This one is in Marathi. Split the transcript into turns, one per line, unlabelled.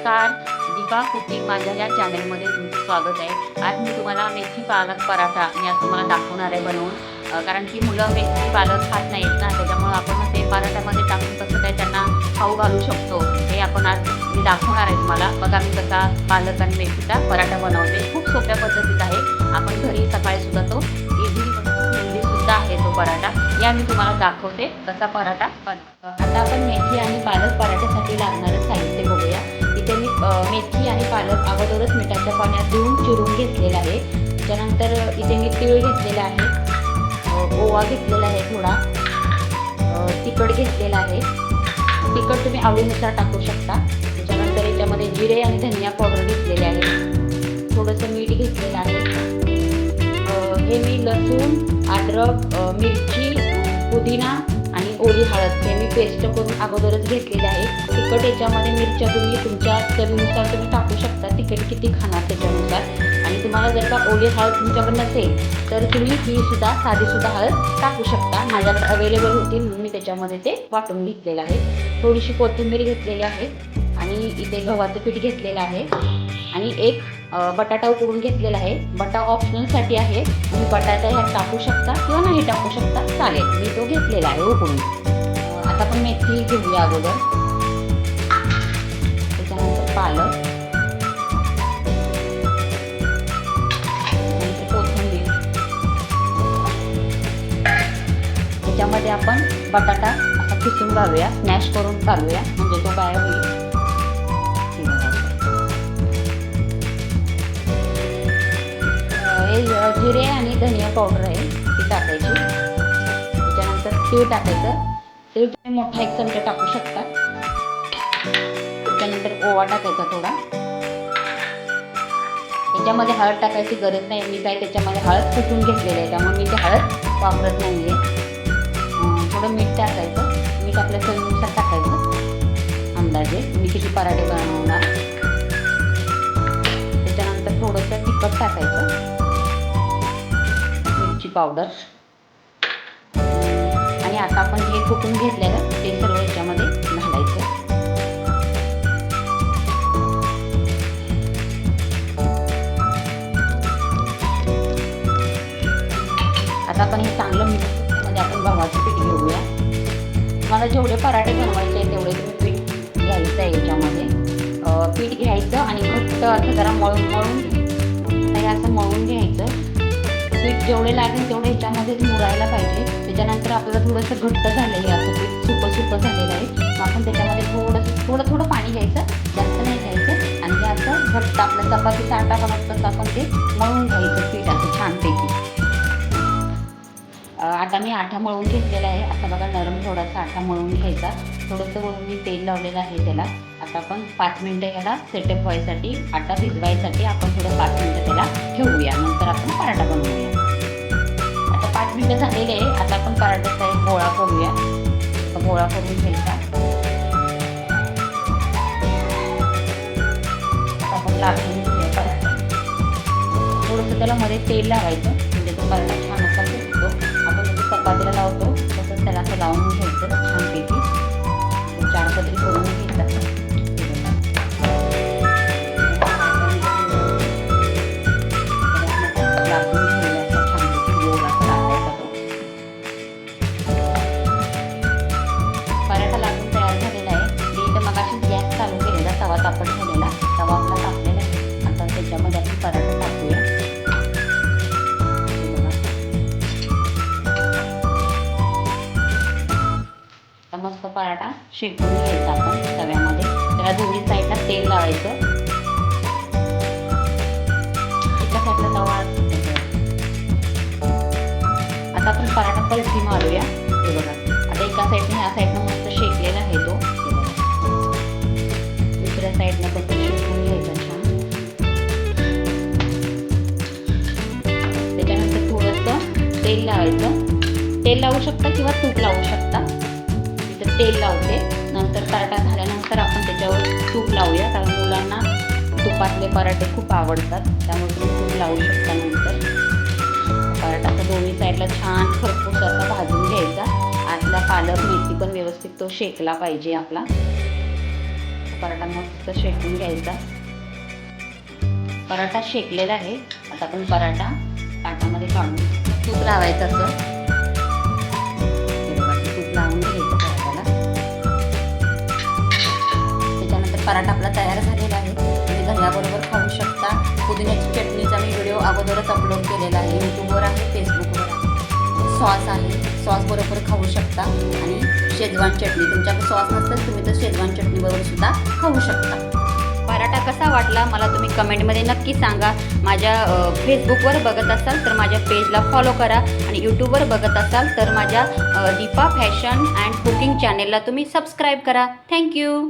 नमस्कार. दीपा कुकिंग माझ्या या चॅनलमध्ये तुमचं स्वागत आहे. आज मी तुम्हाला मेथी पालक पराठा मी आज तुम्हाला दाखवणार आहे बनवून. कारण की मुलं मेथी पालक खात नाहीत ना त्याच्यामुळं आपण ते पराठ्यामध्ये टाकून कसं काय त्यांना खाऊ घालू शकतो हे आपण आज मी दाखवणार आहे तुम्हाला. बघा मी कसा पालक आणि मेथीचा पराठा बनवते. खूप सोप्या पद्धतीत आहे. आपण घरी सकाळी सुद्धा तो इझिली सुद्धा आहे तो पराठा. या मी तुम्हाला दाखवते कसा पराठा बनवतो आता आपण मेथी आणि पालक पराठ्यासाठी लागणारं साहित्य बघूया. मेथी आणि पालक अगोदरच मिठाच्या पाण्यात धुवून चिरून घेतलेलं आहे. त्यानंतर इथे मी तीळ घेतलेला आहे. ओवा घेतलेला आहे थोडा. तिखट घेतलेला आहे. तिखट तुम्ही आवडीनुसार टाकू शकता. त्याच्यानंतर याच्यामध्ये जिरे आणि धनिया पावडर घेतलेले आहे. थोडंसं मीठ घेतलेलं आहे. हे मी लसूण अद्रक मिरची पुदिना ओली हळद हे मी पेस्ट करून अगोदरच घेतलेले आहे. तिखट याच्यामध्ये मिरच्या तुम्ही तुमच्या चवीनुसार तुम्ही टाकू शकता. तिखट किती खाणार त्याच्यानुसार? आणि तुम्हाला जर का ओली हळद तुमच्याकडे नसेल तर तुम्ही ही सुद्धा साधी सुद्धा हळद टाकू शकता. माझ्याकडे अवेलेबल होती म्हणून मी त्याच्यामध्ये ते वाटून घेतलेलं आहे. थोडीशी कोथिंबीर घेतलेली आहे आणि इथे गव्हाचं पीठ घेतलेलं आहे. आणि एक बटाटा उकडून घेतलेला आहे. बटा ऑप्शनलसाठी आहे. तुम्ही बटाटा ह्यात टाकू शकता किंवा नाही टाकू शकता चालेल. मी तो घेतलेला आहे उकडून. आता आपण मेथी घेऊया अगोदर. त्याच्यानंतर पालक. कोथिंबीर. त्याच्यामध्ये आपण बटाटा असा किसून घालूया. स्मॅश करून घालूया. म्हणजे तो काय होईल. जिरे आणि धनिया पावडर आहे ती टाकायची. त्याच्यानंतर तीळ टाकायचं. तीळ तुम्ही मोठा एक चमचा टाकू शकता. त्याच्यानंतर ओवा टाकायचा थोडा. त्याच्यामध्ये हळद टाकायची गरज नाही. मी काय त्याच्यामध्ये हळद कुटून घेतलेली आहे त्यामुळे मी ते हळद वापरत नाही आहे थोडं मीठ टाकायचं. मीठ आपल्या चवीनुसार टाकायचं. अंदाजे. मी किती पराठे बनवणार. त्याच्यानंतर थोडंसं तिखट टाकायचं. पावडर आणि आता आपण हे कुटून घेतलेलं ते सर्व याच्यामध्ये घालायचं. आता आपण हे चांगलं मिक्समध्ये आपण गव्हाचं पीठ घेऊया. तुम्हाला जेवढे पराठे बनवायचे आहेत तेवढे तुम्ही पीठ घ्यायचं आहे याच्यामध्ये. पीठ घ्यायचं आणि घट्ट असं जरा मळून मळून नाही असं मळून घ्यायचं. पीठ जेवढे लागेल तेवढे ह्याच्यामध्येच मुरायला पाहिजे. त्याच्यानंतर आपल्याला थोडंसं घट्ट झालेलं आहे असं पीठ सुकं सुकं झालेलं आहे. मग आपण त्याच्यामध्ये थोडंसं थोडं थोडं पाणी घ्यायचं. जास्त नाही घ्यायचं. आणि ते असं घट्ट आपलं चपातीचा आटा बनवतो तसं आपण ते मळून घ्यायचं पीठ असं छानपैकी. आता मी आठा मळून घेतलेला आहे. आता बघा नरम थोडासा आठा मळून घ्यायचा. थोडंसं मी तेल लावलेलं आहे त्याला. आता आपण पाच मिनटं याला सेटअप व्हायसाठी आटा भिजवायसाठी आपण थोडं पाच मिनटं त्याला ठेवूया. नंतर आपण पराठा बनवूया. आता पाच मिनटं झालेले आहे आता आपण पराठ्याचा एक गोळा करूया. गोळा करून घ्यायचा. आपण लाटून घेऊया पराठा. थोडंसं त्याला मध्ये तेल लावायचं. म्हणजे तो पराठा छान असा भेटतो आपण जसं चपातीला लावतो. तसंच त्याला असं लावून घ्यायचं. शेकून घ्यायचं आपण तव्यामध्ये. त्याला दोन्ही साईडला तेल लावायचं. एका साईडला तवा आता आपण पराठा पलटी मारूया. हे बघा. आता एका साईडने ह्या साईडनं मस्त शेकलेला आहे तो. दुसऱ्या साईडनं पण शेकून घ्यायचा छान. त्याच्यानंतर थोडंसं तेल लावायचं. तेल लावू शकता किंवा तूप लावू शकता. तेल लावते नंतर पराठा झाल्यानंतर आपण त्याच्यावर तूप लावूया. कारण मुलांना तुपातले पराठे खूप आवडतात. त्यामुळे तुम्ही तूप लावू शकता नंतर. पराठा तर दोन्ही साईडला छान खरपूस असा भाजून घ्यायचा. आतला पालक मेथी पण व्यवस्थित तो शेकला पाहिजे आपला. पराठा मस्त शेकून घ्यायचा. पराठा शेकलेला आहे. आता आपण पराठा ताटामध्ये काढून तूप लावायचं असं. सॉस आहे सॉस बरोबर खाऊ शकता. आणि शेजवान चटणी तुमच्याकडे सॉस नसेल तुम्ही तर शेजवान चटणीबरोबर सुद्धा खाऊ शकता. पराठा कसा वाटला मला तुम्ही कमेंटमध्ये नक्की सांगा. माझ्या फेसबुकवर बघत असाल तर माझ्या पेजला फॉलो करा आणि यूट्यूबवर बघत असाल तर माझ्या दीपा फॅशन अँड कुकिंग चॅनेलला तुम्ही सबस्क्राईब करा. थँक्यू